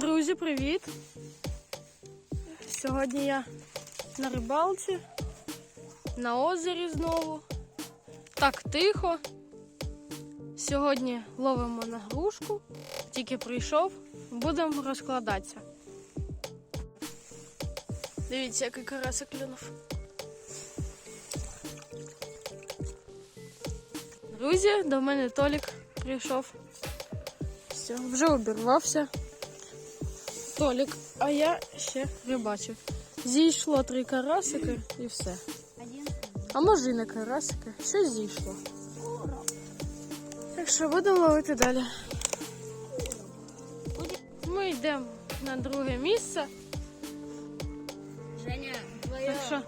Друзі, привіт! Сьогодні я на рибалці, на озері знову. Так тихо. Сьогодні ловимо на грушку. Тільки прийшов, будемо розкладатися. Дивіться, який карасик клюнув. Друзі, до мене Толік прийшов. Все, вже обірвався. Толік, а я ще рибачу. Зійшло три карасики і все. А може і не карасики, щось зійшло. Так що будемо ловити далі. Ми йдемо на друге місце. Женя, твоя що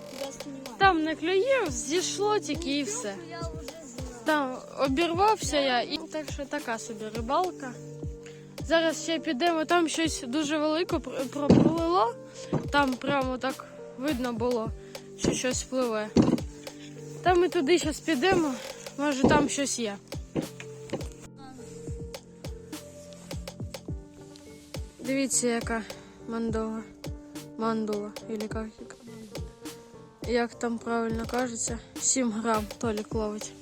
там не клює, зійшло тільки і все. Там обірвався я, і так що така собі рибалка. Зараз ще підемо, там щось дуже велике пр- пропливло. Там прямо так видно було, що щось пливе. Та ми туди зараз підемо, може там щось є. Дивіться, яка мандова. Мандула, или як, як, там правильно кажеться, 7 грам Толік ловить.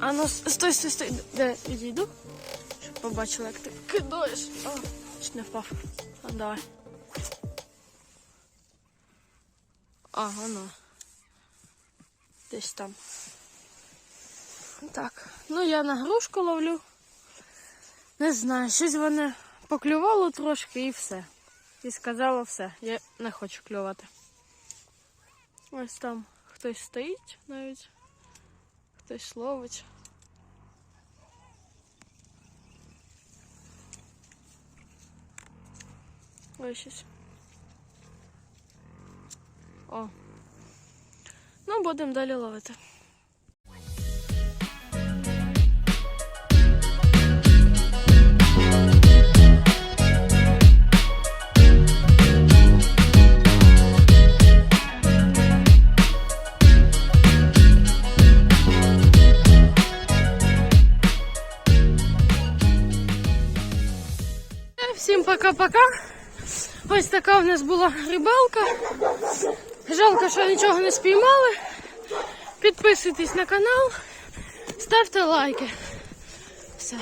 А ну стой, стой, стой. Де відійду? Побачила, як ти кидаєш. О, чуть не впав. А, давай. А, воно. Десь там. Так. Ну я на грушку ловлю. Не знаю, щось вони поклювало трошки і все. І сказала все. Я не хочу клювати. Ось там хтось стоїть навіть. Хтось ловить. Ось. О. Ну, будемо далі ловити. Всім пока-пока. Ось така в нас була рибалка. Жалко, що нічого не спіймали. Підписуйтесь на канал, ставте лайки. Все.